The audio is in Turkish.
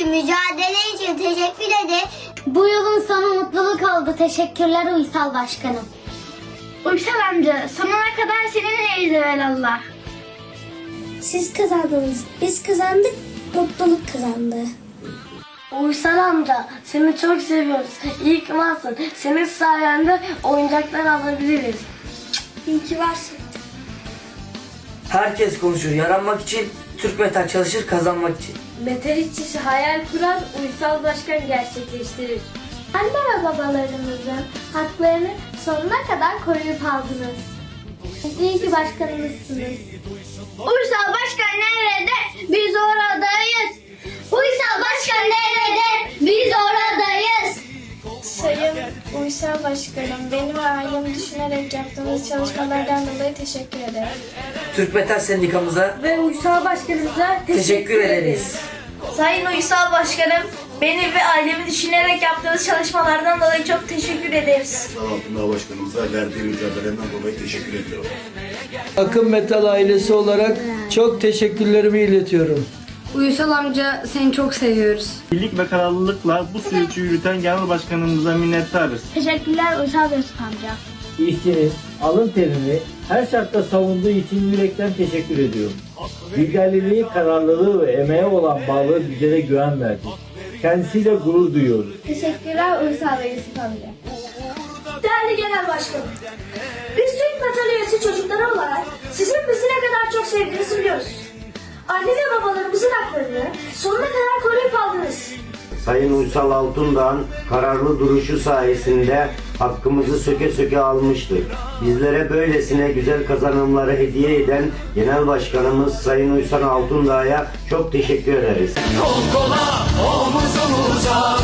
için, mücadele için teşekkür ederim. Bu yolun sonu mutluluk oldu. Teşekkürler Uysal Başkanım. Uysal amca sonuna kadar seninleyiz evelallah. Siz kazandınız. Biz kazandık. Mutluluk kazandı. Uysal amca seni çok seviyoruz. İyi ki varsın. Senin sayende oyuncaklar alabiliriz. İyi ki varsın. Herkes konuşur yaranmak için, Türk metal çalışır kazanmak için. Metal işçisi hayal kurar, Uysal Başkan gerçekleştirir. Anne ve babalarımızın haklarını sonuna kadar koruyup aldınız. İyi ki başkanımızsınız. Uysal başkan nerede? Uysal Başkanım, beni ve ailemi düşünerek yaptığınız çalışmalardan dolayı teşekkür ederim. Türk Metal Sendikamıza Ve Uysal Başkanımıza teşekkür ederiz. Sayın Uysal Başkanım, beni ve ailemi düşünerek yaptığınız çalışmalardan dolayı çok teşekkür ederiz. Altındağ Başkanımıza verdiği mücadeleden dolayı teşekkür ediyorum. Akım Metal ailesi olarak çok teşekkürlerimi iletiyorum. Uysal amca seni çok seviyoruz. Birlik ve kararlılıkla bu süreci yürüten genel başkanımıza minnettarız. Teşekkürler Uysal Mesut amca. İşçinin alın terini her şartta savunduğu için yürekten teşekkür ediyorum. Liderliliği, kararlılığı ve emeğe olan bağlılığı bizlere güven verdi. Kendisiyle gurur duyuyoruz. Teşekkürler Uysal ve Yusuf amca. Değerli Genel Başkanım, biz Türk Metal üyesi çocukları olarak sizin bizi ne kadar çok sevdiğinizi biliyoruz. Anne ve babalarımızın haklarını sonuna kadar koruyup aldınız. Sayın Uysal Altundağ'ın kararlı duruşu sayesinde hakkımızı söke söke almıştık. Bizlere böylesine güzel kazanımları hediye eden Genel Başkanımız Sayın Uysal Altundağ'a çok teşekkür ederiz. Kol kola omuz omuza